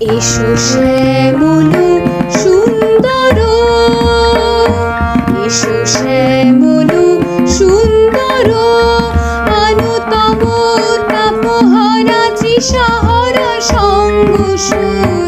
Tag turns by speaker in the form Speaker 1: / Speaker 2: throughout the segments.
Speaker 1: এসো শ্যামল সুন্দর এসো শ্যামল সুন্দর। আনুতম তাপহারা তৃষাহারা সঙ্গ সুধা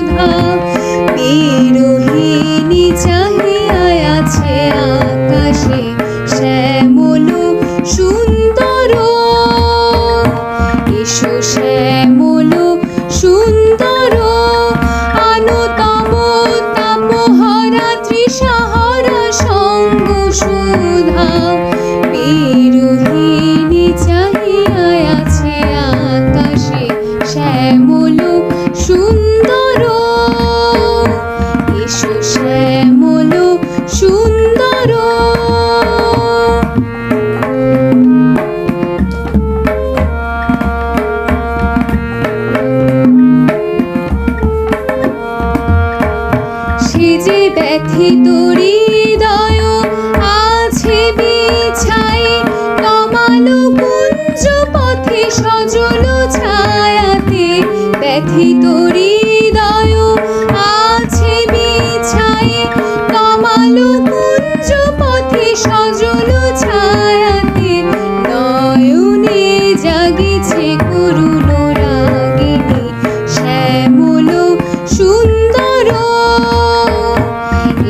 Speaker 1: ব্যথিত হৃদয়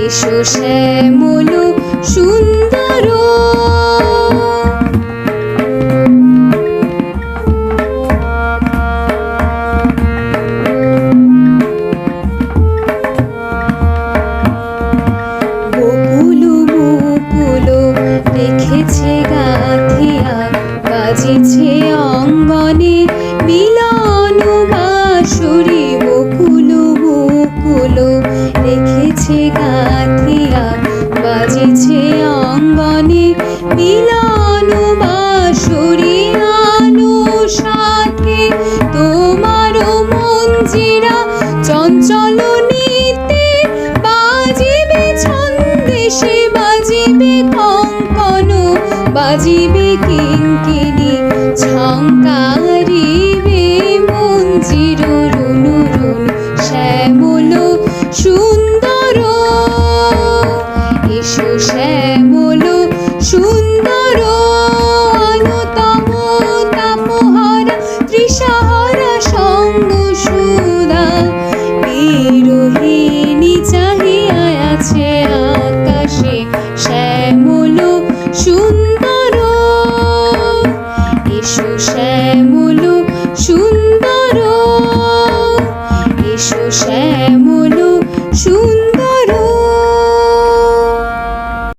Speaker 1: এসো শ্যামল সুন্দর। রেখেছে গাথিয়া বাজিছে অঙ্গনে। রেখেছে গাথিয়া বাজিছে অঙ্গনে। মিলন আনু সাথে তোমার মঞ্জিরা চঞ্চল নীতি। বাজিবে ছন্দেশে বাজিবে কঙ্কন, বাজিবে কিঙ্কিনি। সুন্দর অনুতম তাপহারা তৃষাহারা সঙ্গ সুধা। বিরোহিণী চাহিয়া আছে আকাশে শ্যামল সুন্দর। এসো শ্যামল সুন্দর। এসো শ্যামল সুন্দর।